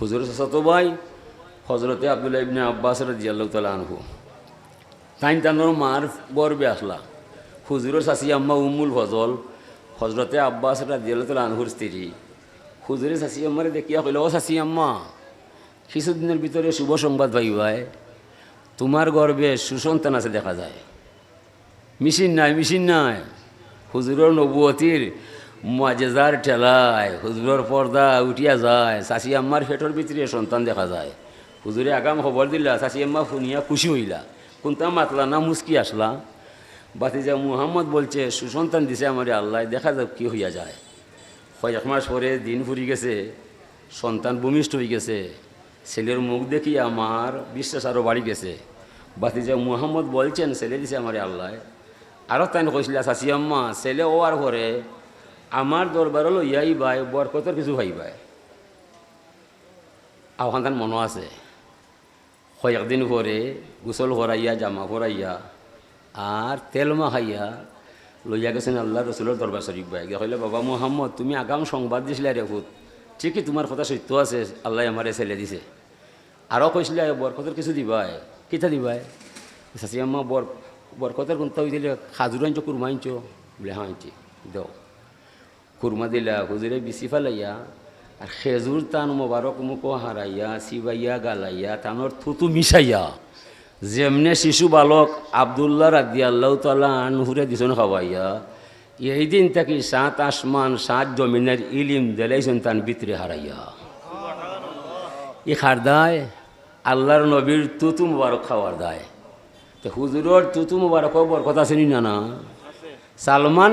হুজুর সাসাতো ভাই হজরতে আবদুল্লাহ ইবনে আব্বাস রাজিয়াল্লাহ তালা আনহু। তাইন তানোর মার বরবে আসলা। হুজুরের শাসি আম্মা উম্মুল ফজল হজরতে আব্বাস রাজিয়াল্লাহ তালা আনহুর স্ত্রী। হুজুরের শাসি আম্মারে দেখিয়া কইল, ও শাসি আম্মা, কিছুদিনের ভিতরে শুভ সংবাদ পাইবাই তোমার গর্বে সুসন্তান আছে দেখা যায়। মেশিন নাই মেশিন নাই। হুজুরের নবুয়তির মাজেজার ঠেলায়, হুজুরের পর্দা উঠিয়া যায়, চাচি আম্মার পেটর ভিতরে সন্তান দেখা যায়। হুজুরে আগাম খবর দিলা, চাচি আম্মা শুনিয়া খুশি হইলা। কোনটা মাতলা না মুস্কি আসলা? বাতি বাতিজা মুহাম্মদ বলছে, সুসন্তান দিছে আমার আল্লাহ, দেখা যাক কি হইয়া যায়। কয়েক মাস পরে দিন ফুরি গেছে, সন্তান ভূমিষ্ঠ হয়ে গেছে। ছেলের মুখ দেখি আমার বিশ্বাস আরও বাড়ি গেছে। বাতি বাতিজা মুহাম্মদ বলছেন, ছেলে দিছে আমার আল্লাহ। আরও তাই কইছিল, চাচি আম্মা, ছেলে আর ঘরে আমার দরবার লইয়াই বাই, বরকতর কিছু ভাইবাই আহ্বান তার মনে আছে। কয়েকদিন পরে গোসল করাইয়া, জামা করাইয়া আর তেল মাখাইয়া লইয়া গেছেন আল্লাহ রসুলের দরবার শরীফ ভাই কইলে, বাবা মোহাম্মদ, তুমি আগাম সংবাদ দিছিলে রে খুদ ঠিকই তোমার কথা সত্য আছে, আল্লাহ আমারে ছেলে দিছে। আরও কইছিলে, বরকতের কিছু দিবাই। কিতা দিবাই? চাচি আম্মা, বর বরকতের কোনটা হয়ে দিলে খাজুর আনছো কুরমা আনছো বলে হ্যাঁ আনছি দাও। কুরমা দিলা হুজুরে বিচি ফেলাইয়া আর খেজুর তান মোবারক মুখ হারাইয়া সিবাইয়া গালাইয়া তানোর থুতু মিশাইয়া যেমনে শিশু বালক আবদুল্লাহ রাদি আল্লাহ তালা আনহুরে দিছন খাওয়াইয়া এই দিন থাকি সাত আসমান সাত জমিনের ইলিম দেলাইছেন তান ভিতরে হারাইয়া ই খারদায় আল্লাহর নবীর তুতু মুবারক খাওয়ার দায় তো হুজুরর তুতু মুবারক বর কথা শুনি না না সালমান